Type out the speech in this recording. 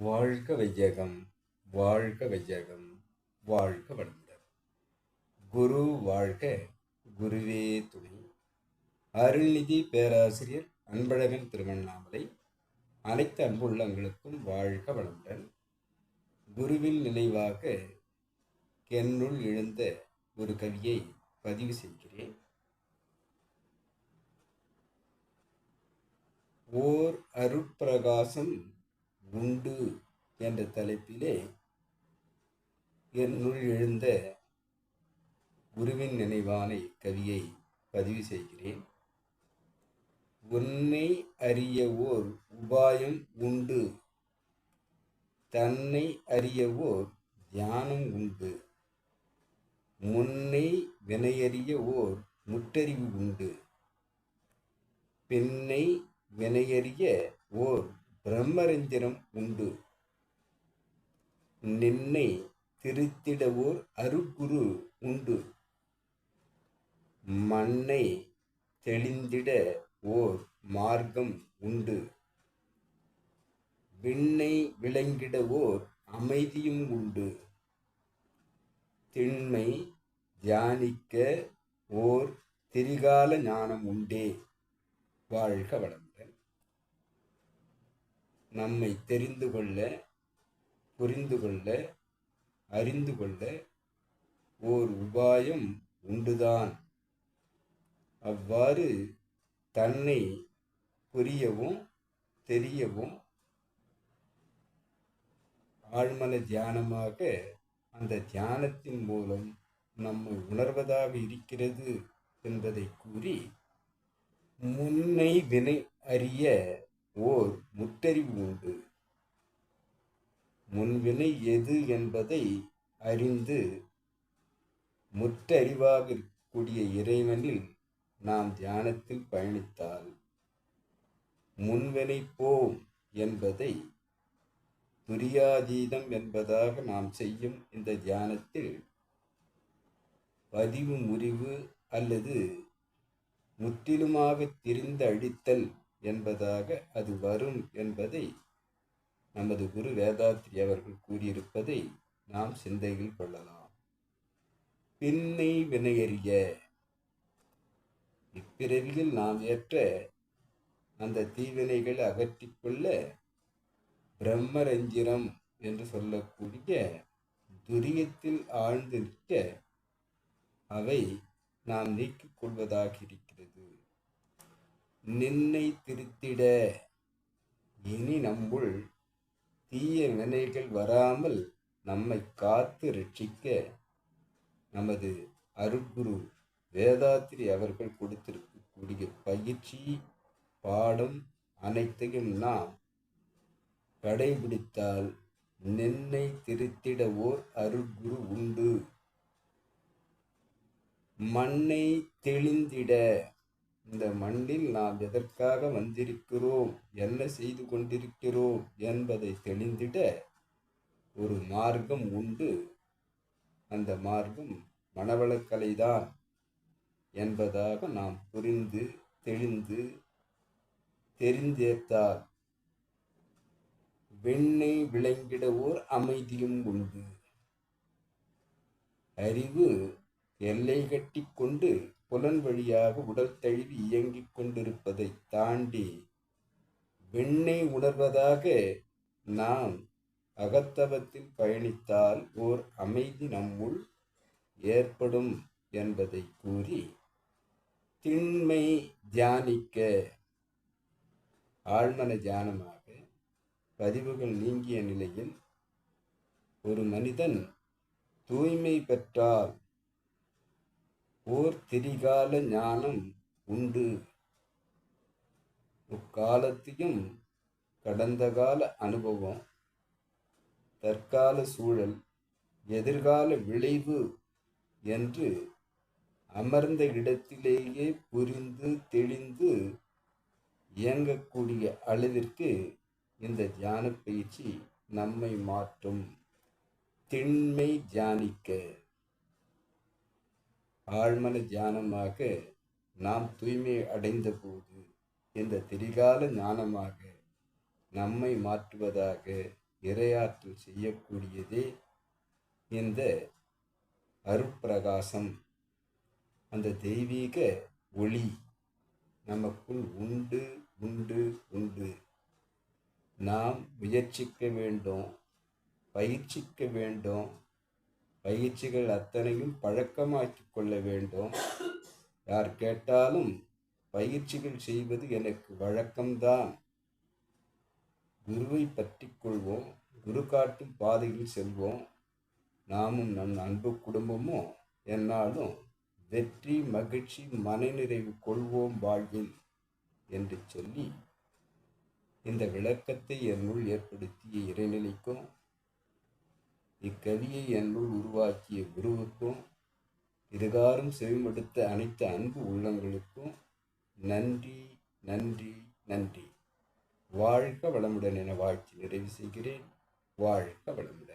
வாழ்க வையகம் வாழ்க வையகம் வாழ்க வளமுடன். குரு வாழ்க குருவே துணை. அருள்நிதி பேராசிரியர் அன்பழகன் திருவண்ணாமலை. அனைத்து அன்புள்ளங்களுக்கும் வாழ்க வளமுடன். குருவின் நினைவாக என்னுள் எழுந்த ஒரு கவியை பதிவு செய்கிறேன். ஓர் அருட்பிரகாசம் உண்டு என்ற தலைப்பிலே என்னுள் எழுந்த குருவின் நினைவான இக்கவியை பதிவு செய்கிறேன். உன்னை அறிய ஓர் உபாயம் உண்டு. தன்னை அறிய ஓர் தியானம் உண்டு. முன்னை வினையறிய ஓர் முற்றறிவு உண்டு. பின்னை வினையறிய ஓர் பிரம்மரந்திரம் உண்டு. நின்னை திருத்திடவோர் அருக்குரு அருகுரு உண்டு. மண்ணை தெளிந்திட ஓர் மார்க்கம் உண்டு. விண்ணை விளங்கிட ஓர் அமைதியும் உண்டு. திண்மை தியானிக்க ஓர் திரிகால ஞானம் உண்டே. வாழ்க வளம் நம்மை தெரிந்து கொள்ள புரிந்து கொள்ள அறிந்து கொள்ள ஓர் உபாயம் உண்டுதான். அவ்வாறு தன்னை புரியவும் தெரியவும் ஆழ்மன தியானமாக அந்த தியானத்தின் மூலம் நம்மை உணர்வதாக இருக்கிறது என்பதை கூறி முன்னை வினை அறிய ஓர் முற்றறிவு உண்டு. முன்வினை எது என்பதை அறிந்து முற்றறிவாக இருக்கக்கூடிய இறைவனில் நாம் தியானத்தில் பயணித்தால் முன்வினை போம் என்பதை துரியாதீதம் என்பதாக நாம் செய்யும் இந்த தியானத்தில் பதிவு முறிவு அல்லது முற்றிலுமாக திரிந்து அழித்தல் என்பதாக அது வரும் என்பதை நமது குரு வேதாத்ரி அவர்கள் கூறியிருப்பதை நாம் சிந்தையில் கொள்ளலாம். பின்னை வினையறிய. இப்பிறவியில் நாம் ஏற்ற அந்த தீவினைகளை அகற்றிக்கொள்ள பிரம்மரஞ்சிரம் என்று சொல்லக்கூடிய துரியத்தில் ஆழ்ந்து நிற்க அவை நாம் நீக்கிக் கொள்வதாக இருக்கிறது. நின்னை திருத்திட. இனி நம்முள் தீய வினைகள் வராமல் நம்மை காத்து ரட்சிக்க. நமது அருட்குரு வேதாத்திரி அவர்கள் கொடுத்திருக்கக்கூடிய பயிற்சி பாடம் அனைத்தையும் நாம் கடைபிடித்தால் நின்னை திருத்திட ஓர் அருட்குரு உண்டு. மண்ணை தெளிந்திட. இந்த மண்ணில் நாம் எதற்காக வந்திருக்கிறோம்? என்ன செய்து கொண்டிருக்கிறோம்? என்பதை தெளிந்திட ஒரு மார்க்கம் உண்டு. அந்த மார்க்கம் மனவளக்கலைதான் என்பதாக நாம் புரிந்து தெளிந்து தெரிந்தேற்றால் வெண்ணை விளங்கிட ஓர் அமைதியும் உண்டு. அறிவு எல்லை கட்டி கொண்டு புலன் வழியாக உடல் தழுவி இயங்கிக் கொண்டிருப்பதை தாண்டி வெண்ணை உணர்வதாக நாம் அகத்தவத்தில் பயணித்தால் ஓர் அமைதி நம்முள் ஏற்படும் என்பதை கூறி திண்மை தியானிக்க ஆழ்மன தியானமாக பதிவுகள் நீங்கிய நிலையில் ஒரு மனிதன் தூய்மை பெற்றால் ஓர் திரிகால ஞானம் உண்டு. முக்காலத்தையும் கடந்த கால அனுபவம் தற்கால சூழல் எதிர்கால விளைவு என்று அமர்ந்த இடத்திலேயே புரிந்து தெளிந்து இயங்கக்கூடிய அளவிற்கு இந்த தியான பயிற்சி நம்மை மாற்றும். திண்மை தியானிக்க. ஆழ்மன தியானமாக நாம் தூய்மை அடைந்த போது இந்த திரிகால ஞானமாக நம்மை மாற்றுவதாக இரையாற்றல் செய்யக்கூடியதே இந்த அருப்பிரகாசம். அந்த தெய்வீக ஒளி நமக்குள் உண்டு உண்டு உண்டு. நாம் முயற்சிக்க வேண்டும் பயிற்சிக்க வேண்டும் பயிற்சிகள் அத்தனையும் பழக்கமாக்கி கொள்ள வேண்டும். யார் கேட்டாலும் பயிற்சிகள் செய்வது எனக்கு வழக்கம்தான். குருவை பற்றி கொள்வோம். குரு காட்டும் பாதையில் செல்வோம். நாமும் நம் அன்பு குடும்பமும் என்னாலும் வெற்றி மகிழ்ச்சி மனநிறைவு கொள்வோம் வாழ்வில் என்று சொல்லி இந்த விளக்கத்தை என்னுள் ஏற்படுத்திய இறைநிலைக்கும் இக்கவியை என்னுள் உருவாக்கிய குருவுக்கும் இதுகாரும் செவிமடுத்த அனைத்து அன்பு உள்ளங்களுக்கும் நன்றி நன்றி நன்றி. வாழ்க வளமுடன் என வாழ்த்து நிறைவு செய்கிறேன். வாழ்க வளமுடன்.